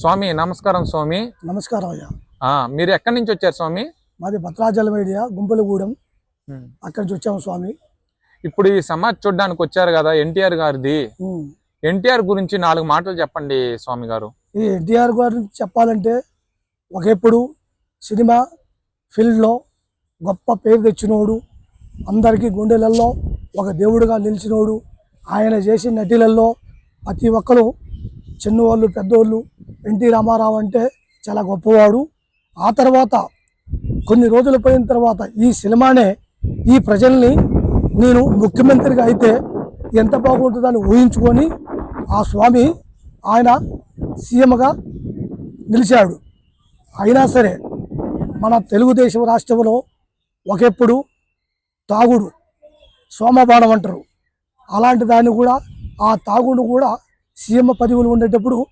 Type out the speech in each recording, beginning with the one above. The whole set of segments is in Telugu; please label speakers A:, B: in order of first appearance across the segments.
A: స్వామి నమస్కారం స్వామి.
B: నమస్కారం అయ్యా.
A: మీరు ఎక్కడి నుంచి వచ్చారు స్వామి?
B: మాది భద్రాచలం ఏరియా గుంపలగూడెం. అక్కడి నుంచి వచ్చాము స్వామి.
A: ఇప్పుడు ఈ సమాజ్ చూడడానికి వచ్చారు కదా ఎన్టీఆర్ గారిది. ఎన్టీఆర్ గురించి నాలుగు మాటలు చెప్పండి స్వామి గారు.
B: ఈ ఎన్టీఆర్ గురించి చెప్పాలంటే ఒకప్పుడు సినిమా ఫీల్డ్లో గొప్ప పేరు తెచ్చినోడు అందరికీ గుండెలలో ఒక దేవుడుగా నిలిచినోడు ఆయన చేసిన నటిలలో ప్రతి ఒక్కరు చిన్నవాళ్ళు పెద్దోళ్ళు ఎన్టీ రామారావు అంటే చాలా గొప్పవాడు. ఆ తర్వాత కొన్ని రోజులు పోయిన తర్వాత ఈ సినిమానే ఈ ప్రజల్ని నేను ముఖ్యమంత్రిగా అయితే ఎంత బాగుంటుందని ఊహించుకొని ఆ స్వామి ఆయన సీఎంగా నిలిచాడు. అయినా సరే మన తెలుగుదేశం రాష్ట్రంలో ఒకప్పుడు తాగుడు సోమబాణం అంటారు. అలాంటి దాన్ని కూడా ఆ తాగుడు కూడా సీఎం పదవులు ఉండేటప్పుడు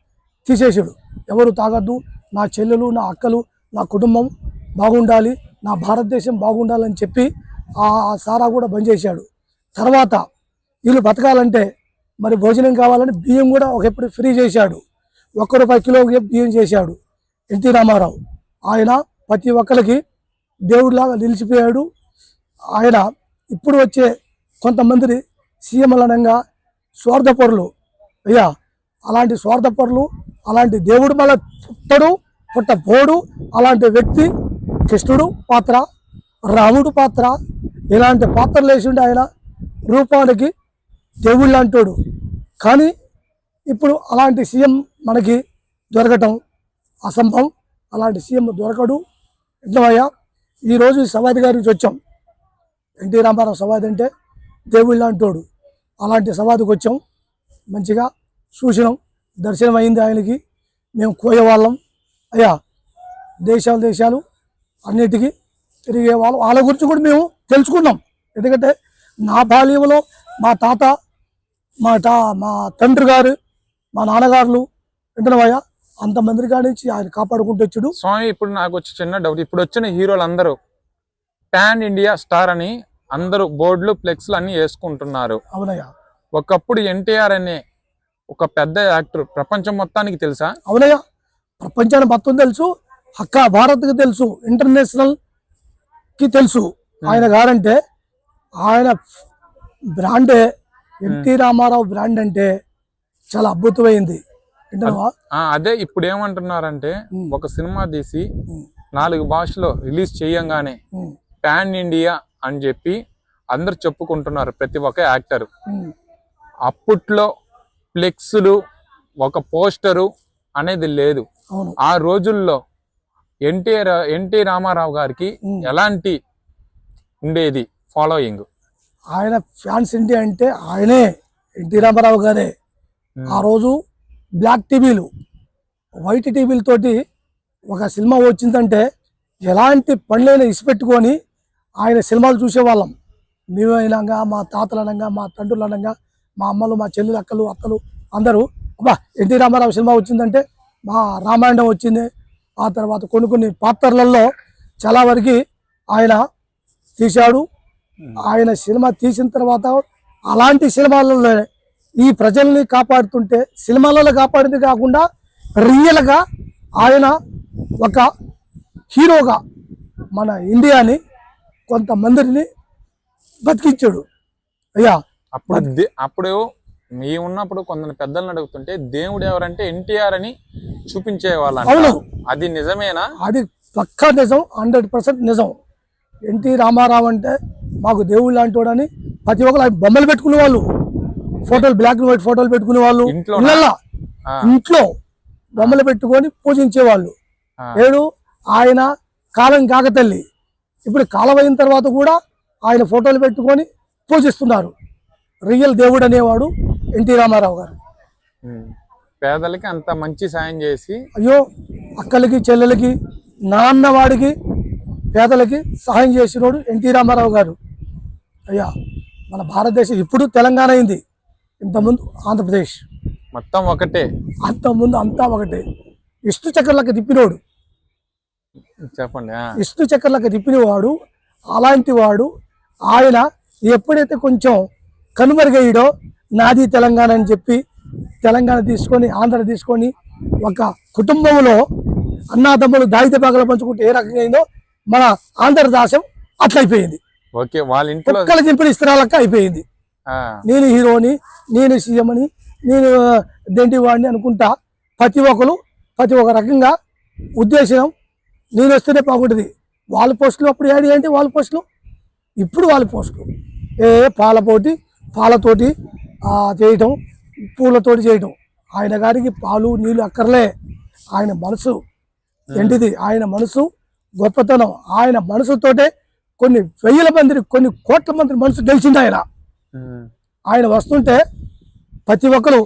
B: తీసేసాడు ఎవరు తాగద్దు నా చెల్లెలు నా అక్కలు నా కుటుంబం బాగుండాలి నా భారతదేశం బాగుండాలని చెప్పి ఆ సారా కూడా బంద్ చేశాడు. తర్వాత వీళ్ళు బతకాలంటే మరి భోజనం కావాలని బియ్యం కూడా ఒకప్పుడు ఫ్రీ చేశాడు. ఒక్క రూపాయి కిలో బియ్యం చేశాడు. ఎన్టీ రామారావు. ఆయన ప్రతి ఒక్కరికి దేవుడిలాగా నిలిచిపోయాడు. ఆయన ఇప్పుడు వచ్చే కొంతమంది సీఎంలనంగా స్వార్థపరులు అయ్యా అలాంటి స్వార్థపరులు అలాంటి దేవుడు మళ్ళా పుట్టడు పుట్టపోడు అలాంటి వ్యక్తి కృష్ణుడు పాత్ర రాముడు పాత్ర ఇలాంటి పాత్రలు వేసిండు ఆయన రూపానికి దేవుళ్ళు అంటాడు. కానీ ఇప్పుడు అలాంటి సీఎం మనకి దొరకటం అసంభవం. అలాంటి సీఎం దొరకడు. ఎట్లవయ్యా ఈరోజు సవాది గారికి గారి నుంచి వచ్చాం. ఎన్టీ రామారావు సవాది అంటే దేవుళ్ళు అంటాడు. అలాంటి సవాదికి వచ్చాం. మంచిగా చూసినాం. దర్శనం అయింది ఆయనకి. మేము కోయేవాళ్ళం అయ్యా దేశాలు దేశాలు అన్నిటికీ తిరిగే వాళ్ళం. వాళ్ళ గురించి కూడా మేము తెలుసుకున్నాం. ఎందుకంటే నా బాల్యంలో మా తాత మా టా మా తండ్రి గారు మా నాన్నగారులు వింటున్నావయ్యా అంతమంది కాడి నుంచి ఆయన కాపాడుకుంటూ వచ్చాడు.
A: స్వామి ఇప్పుడు నాకు వచ్చి చిన్న డౌట్ ఇప్పుడు వచ్చిన హీరోలు అందరూ పాన్ ఇండియా స్టార్ అని అందరూ బోర్డులు ఫ్లెక్స్లు అన్ని వేసుకుంటున్నారు.
B: అవునయ్యా.
A: ఒకప్పుడు ఎన్టీఆర్ అనే ఒక పెద్ద యాక్టర్ ప్రపంచం మొత్తానికి తెలుసా?
B: అవునయ్యా ప్రపంచాన్ని మొత్తం తెలుసు హక్క భారత్కి తెలుసు ఇంటర్నేషనల్కి తెలుసు. ఆయన గారంటే ఆయన బ్రాండే ఎన్టీ రామారావు బ్రాండ్ అంటే చాలా అద్భుతమైంది.
A: అదే ఇప్పుడు ఏమంటున్నారంటే. ఒక సినిమా తీసి నాలుగు భాషలో రిలీజ్ చేయంగానే పాన్ ఇండియా అని చెప్పి అందరు చెప్పుకుంటున్నారు ప్రతి ఒక్క యాక్టర్. అప్పట్లో ఫ్లెక్స్లు ఒక పోస్టరు అనేది లేదు.
B: అవును.
A: ఆ రోజుల్లో ఎన్టీఆర్ ఎన్టీ రామారావు గారికి. ఎలాంటి ఉండేది? ఫాలోయింగ్.
B: ఆయన ఫ్యాన్స్ ఇండియా అంటే ఆయనే ఎన్టీ రామారావు గారే. ఆ రోజు బ్లాక్ టీవీలు వైట్ టీవీలతోటి ఒక సినిమా వచ్చిందంటే ఎలాంటి పనులైనా ఇసిపెట్టుకొని ఆయన సినిమాలు చూసేవాళ్ళం. మేమైనాగా మా తాతలనంగా మా తండ్రులనంగా మా అమ్మలు మా చెల్లెలు అక్కలు అక్కలు అందరూ అబ్బా ఎన్టీ రామారావు సినిమా వచ్చిందంటే మా రామాయణం వచ్చింది. ఆ తర్వాత కొన్ని కొన్ని పాత్రలలో చాలా వరకు ఆయన తీశాడు. ఆయన సినిమా తీసిన తర్వాత అలాంటి సినిమాలలో ఈ ప్రజల్ని కాపాడుతుంటే సినిమాలలో కాపాడింది కాకుండా రియల్గా ఆయన ఒక హీరోగా మన ఇండియాని కొంతమందిని బతికించాడు. అయ్యా
A: అప్పుడు అప్పుడు ఉన్నప్పుడు కొందరు పెద్దలను అడుగుతుంటే దేవుడు ఎవరంటే ఎన్టీఆర్ అని చూపించేవాళ్ళంట.
B: అవును.
A: అది నిజమేనా?
B: అది పక్కా నిజం హండ్రెడ్ పర్సెంట్ నిజం. ఎన్టీ రామారావు అంటే మాకు దేవుడు లాంటి వాడని ప్రతి ఒక్కరు బొమ్మలు పెట్టుకునే వాళ్ళు. ఫోటోలు బ్లాక్ అండ్ వైట్ ఫోటోలు పెట్టుకునే వాళ్ళు.
A: ఆ,
B: ఇంట్లో బొమ్మలు పెట్టుకొని పూజించేవాళ్ళు. ఏడు ఆయన కాలం కాకతల్లి. ఇప్పుడు కాలం అయిన తర్వాత కూడా ఆయన ఫోటోలు పెట్టుకొని పూజిస్తున్నారు. రియల్ దేవుడు అనేవాడు ఎన్టీ రామారావు గారు.
A: పేదలకి అంత మంచి సాయం చేసి
B: అయ్యో అక్కలకి చెల్లెలకి నాన్నవాడికి పేదలకి సహాయం చేసినోడు ఎన్టీ రామారావు గారు. అయ్యా మన భారతదేశం ఇప్పుడు తెలంగాణ అయింది. ఇంతకుముందు ఆంధ్రప్రదేశ్.
A: మొత్తం ఒకటే.
B: అంతకుముందు అంతా ఒకటే. ఇష్టు చక్రలకు తిప్పినోడు.
A: చెప్పండి.
B: ఇష్టు చక్రలకు తిప్పినవాడు అలాంటి వాడు ఆయన ఎప్పుడైతే కొంచెం కనుమరుగయ్యాడో నాది తెలంగాణ అని చెప్పి తెలంగాణ తీసుకొని ఆంధ్ర తీసుకొని ఒక కుటుంబంలో అన్నాదమ్ములు దాయిత భాగాలు పంచుకుంటే ఏ రకంగా అయిందో మన ఆంధ్రదాశం అట్లయిపోయింది.
A: ఓకే వాళ్ళ ఇంట్లో
B: కుక్కల దింపిన ఇస్త్రాలక్క అయిపోయింది. నేను హీరోని నేను సీఎం అని నేను దెంటి వాడిని అనుకుంటా ప్రతి ఒక్కరు ప్రతి ఒక్క రకంగా ఉద్దేశం నేను వస్తేనే బాగుంటుంది. వాళ్ళ పోస్టులు అప్పుడు ఏడి అంటే వాళ్ళ పోస్టులు. ఇప్పుడు వాళ్ళ పోస్టులు. ఏ పాల పోటీ పాలతోటి చేయటం పూలతోటి చేయటం. ఆయన గారికి పాలు నీళ్ళు అక్కర్లే. ఆయన మనసు ఏంటిది? ఆయన మనసు గొప్పతనం. ఆయన మనసుతోటే కొన్ని వెయ్యిల మంది కొన్ని కోట్ల మంది మనసు గెలిచింది ఆయన. ఆయన వస్తుంటే ప్రతి ఒక్కరు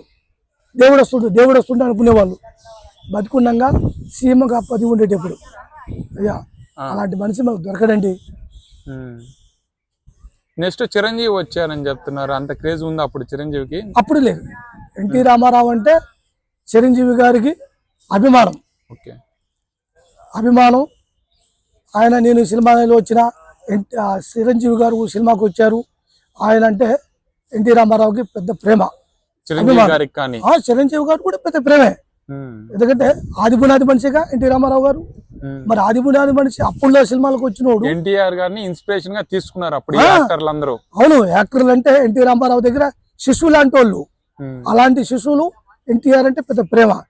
B: దేవుడు వస్తుండే దేవుడు వస్తుండే అనుకునేవాళ్ళు. బతికుండగా సీమగా పది ఉండేటప్పుడు. అయ్యా అలాంటి మనిషి మాకు దొరకడండి.
A: నెక్స్ట్ చిరంజీవి వచ్చారని చెప్తున్నారు. అంత క్రేజ్ ఉంది అప్పుడు చిరంజీవికి?
B: అప్పుడు లేదు. ఎన్టీ రామారావు అంటే చిరంజీవి గారికి అభిమానం.
A: ఓకే.
B: అభిమానం. ఆయన నేను సినిమాలో వచ్చిన చిరంజీవి గారు సినిమాకి వచ్చారు. ఆయన అంటే ఎన్టీ రామారావుకి పెద్ద ప్రేమ.
A: చిరంజీవి. గారికి కానీ?
B: చిరంజీవి గారు కూడా పెద్ద ప్రేమే. ఎందుకంటే ఆది పునాది మనిషిగా ఎన్టీ రామారావు గారు. మరి ఆది పునాది మనిషి అప్పుల్లో సినిమాలకు వచ్చినోడు.
A: ఎన్టీఆర్ గారిని ఇన్స్పిరేషన్గా తీసుకున్నారు అప్పుడు. యాక్టర్లు అందరూ
B: అవును యాక్టర్లు అంటే ఎన్టీ రామారావు దగ్గర శిశువు లాంటి వాళ్ళు. అలాంటి శిశువులు ఎన్టీఆర్ అంటే పెద్ద ప్రేమ.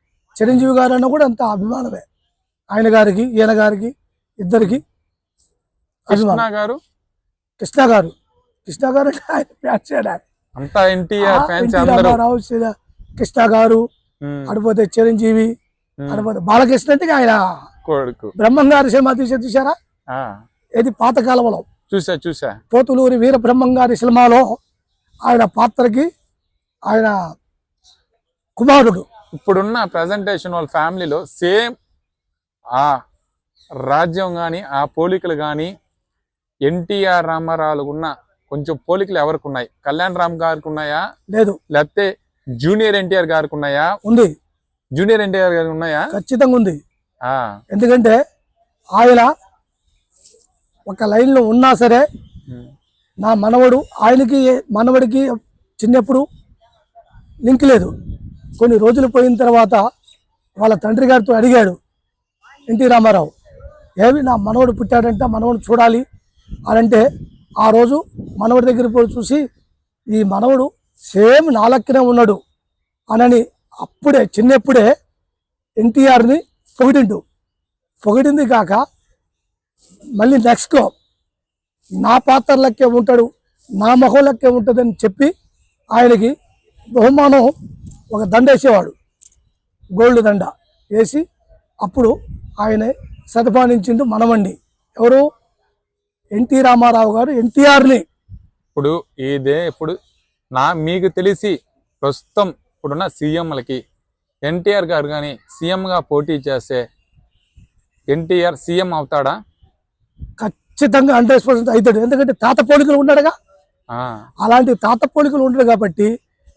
B: చిరంజీవి గారు అన్న కూడా అంత అభిమానమే. ఆయన గారికి ఈయన గారికి ఇద్దరికి
A: కృష్ణ గారు?
B: కృష్ణ గారు. కృష్ణ గారు అంటే ఆయన ఫ్యాన్స్ శ్రీ- కృష్ణ గారు అడిపోతే చిరంజీవి. అడిపోతే బాలకృష్ణ అంటే ఆయన
A: కొడుకు.
B: బ్రహ్మంగారి సినిమా తీసే చూసారా ఇది పాతకాలంలో
A: చూసా చూసా.
B: పోతులూరి వీర బ్రహ్మంగారి సినిమాలో ఆయన పాత్రకి ఆయన కుమారుడు.
A: ఇప్పుడున్న ప్రజెంటేషన్ వాళ్ళ ఫ్యామిలీలో సేమ్ ఆ రాజ్యం కానీ ఆ పోలికలు కానీ ఎన్టీఆర్ రామారావు ఉన్న కొంచెం పోలికలు ఎవరికి ఉన్నాయి కళ్యాణ్ రామ్ గారికి ఉన్నాయా
B: లేదు.
A: లేకపోతే జూనియర్ ఎన్టీఆర్ గారికి ఉన్నాయా?
B: ఉంది.
A: జూనియర్ ఎన్టీఆర్ గారికి ఉన్నాయా?
B: ఖచ్చితంగా ఉంది. ఎందుకంటే ఆయన ఒక లైన్లో ఉన్నా సరే నా మనవడు ఆయనకి మనవడికి చిన్నప్పుడు లింక్ లేదు. కొన్ని రోజులు పోయిన తర్వాత వాళ్ళ తండ్రి గారితో అడిగాడు ఎన్టీ రామారావు ఏమి నా మనవడు పుట్టాడంట మనవడు చూడాలి అని అంటే ఆ రోజు మనవడి దగ్గర పోయి చూసి ఈ మనవడు సేమ్ నాలక్కనే ఉన్నాడు. అనని అప్పుడే చిన్నప్పుడే ఎన్టీఆర్ని పొగిడిండు. పొగిడింది కాక మళ్ళీ నెక్స్ట్లో నా పాత్రలకే ఉంటాడు నా మొహంలకే ఉంటుందని చెప్పి ఆయనకి బహుమానం ఒక దండ వేసేవాడు. గోల్డ్ దండ వేసి అప్పుడు ఆయన సతపానించిండు మనమండి ఎవరు? ఎన్టీ రామారావు గారు. ఎన్టీఆర్ని.
A: ఇప్పుడు ఇదే ఇప్పుడు నా మీకు తెలిసి ప్రస్తుతం ఇప్పుడున్న సీఎంలకి ఎన్టీఆర్ గారు కానీ సీఎంగా పోటీ చేస్తే ఎన్టీఆర్ సీఎం అవుతాడా?
B: ఖచ్చితంగా హండ్రెడ్ పర్సెంట్ అవుతాడు. ఎందుకంటే తాత పోలికలు ఉన్నాడుగా. అలాంటి తాత పోలికలు ఉండడు కాబట్టి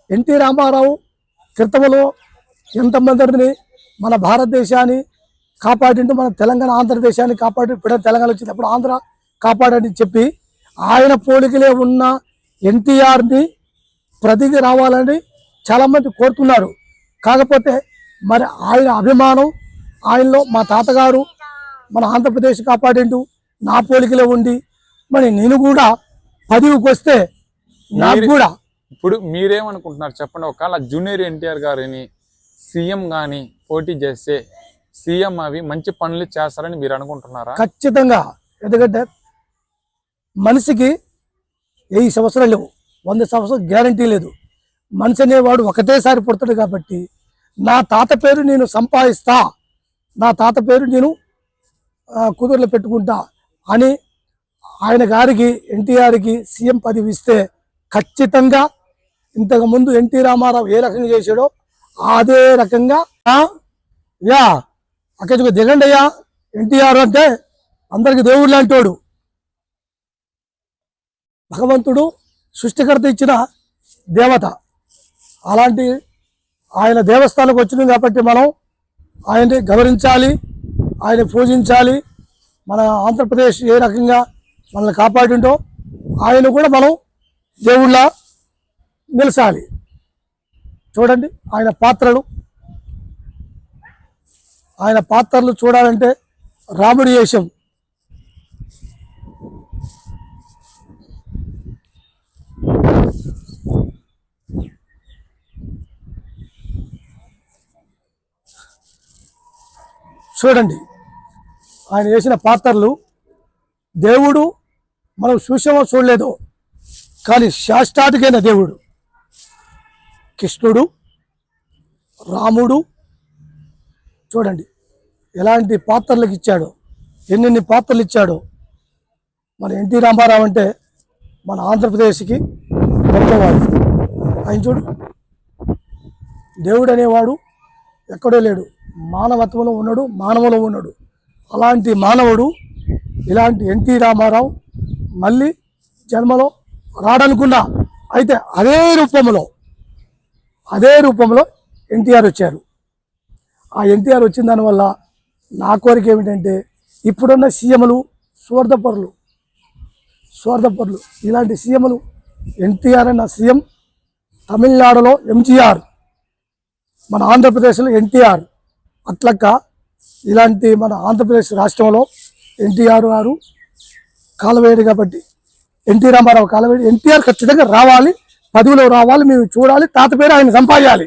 B: ఎన్టీ రామారావు క్రితంలో ఎంతమందిని మన భారతదేశాన్ని కాపాడిండు మన తెలంగాణ ఆంధ్రదేశాన్ని కాపాడి ఇప్పుడు తెలంగాణ వచ్చింది అప్పుడు ఆంధ్ర కాపాడని చెప్పి ఆయన పోలికలే ఉన్న ఎన్టీఆర్ని ప్రతికి రావాలని చాలామంది కోరుతున్నారు. కాకపోతే మరి ఆయన అభిమానం ఆయనలో మా తాతగారు మన ఆంధ్రప్రదేశ్ కాపాడిండు నా పోలికలే ఉండి మరి నేను కూడా పదవికి వస్తే నాకు కూడా
A: ఇప్పుడు మీరేమనుకుంటున్నారు చెప్పండి. ఒకవేళ జూనియర్ ఎన్టీఆర్ గారిని సీఎం కానీ పోటీ చేస్తే సీఎం అవి మంచి పనులు చేస్తారని మీరు అనుకుంటున్నారా?
B: ఖచ్చితంగా. ఎందుకంటే మనిషికి వెయ్యి సంవత్సరాలు లేవు. వంద సంవత్సరాలు గ్యారంటీ లేదు. మనిషి అనేవాడు ఒకటేసారి పుడతాడు కాబట్టి నా తాత పేరు నేను సంపాదిస్తా నా తాత పేరు నేను కుదురులో పెట్టుకుంటా అని ఆయన గారికి ఎన్టీఆర్కి సీఎం పదవి ఇస్తే ఖచ్చితంగా ఇంతకుముందు ఎన్టీ రామారావు ఏ రకంగా చేశాడో అదే రకంగా యా అక్కడికి దిగండి అయ్యా ఎన్టీఆర్ అంటే అందరికి దేవుడు లాంటోడు భగవంతుడు సృష్టికర్త ఇచ్చిన దేవత. అలాంటి ఆయన దేవస్థానానికి వచ్చినాం కాబట్టి మనం ఆయన్ని గౌరవించాలి ఆయన పూజించాలి. మన ఆంధ్రప్రదేశ్ ఏ రకంగా మనల్ని కాపాడుంటో ఆయన కూడా మనం దేవుళ్ళ నిలసాలి. చూడండి ఆయన పాత్రలు. ఆయన పాత్రలు చూడాలంటే రాముడి వేషం. చూడండి. ఆయన వేసిన పాత్రలు దేవుడు మనం చూసామో చూడలేదో కానీ శాస్త్రాధికైన దేవుడు. కృష్ణుడు రాముడు చూడండి ఎలాంటి పాత్రలకు ఇచ్చాడో ఎన్నెన్ని పాత్రలు ఇచ్చాడో. మన ఎన్టీ రామారావు అంటే మన ఆంధ్రప్రదేశ్కి గొప్పవాడు. ఆయన చూడు దేవుడు అనేవాడు ఎక్కడో లేడు. మానవత్వంలో ఉన్నాడు మానవులో ఉన్నాడు. అలాంటి మానవుడు ఇలాంటి ఎన్టీ రామారావు మళ్ళీ జన్మలో రాడనుకున్నా అయితే అదే రూపంలో అదే రూపంలో ఎన్టీఆర్ వచ్చారు. ఆ ఎన్టీఆర్ వచ్చిన దానివల్ల నా కోరిక ఏమిటంటే ఇప్పుడున్న సీఎంలు స్వార్థపరులు స్వార్థపరులు ఇలాంటి సీఎంలు ఎన్టీఆర్ అన్న సీఎం తమిళనాడులో ఎంజీఆర్ మన ఆంధ్రప్రదేశ్లో ఎన్టీఆర్. అట్లక్క ఇలాంటి మన ఆంధ్రప్రదేశ్ రాష్ట్రంలో ఎన్టీఆర్ గారు కాలవేడి కాబట్టి ఎన్టీ రామారావు కాలవేడి ఎన్టీఆర్ ఖచ్చితంగా రావాలి పదవిలో రావాలి మేము చూడాలి తాత పేరు ఆయన సంపాదించాలి.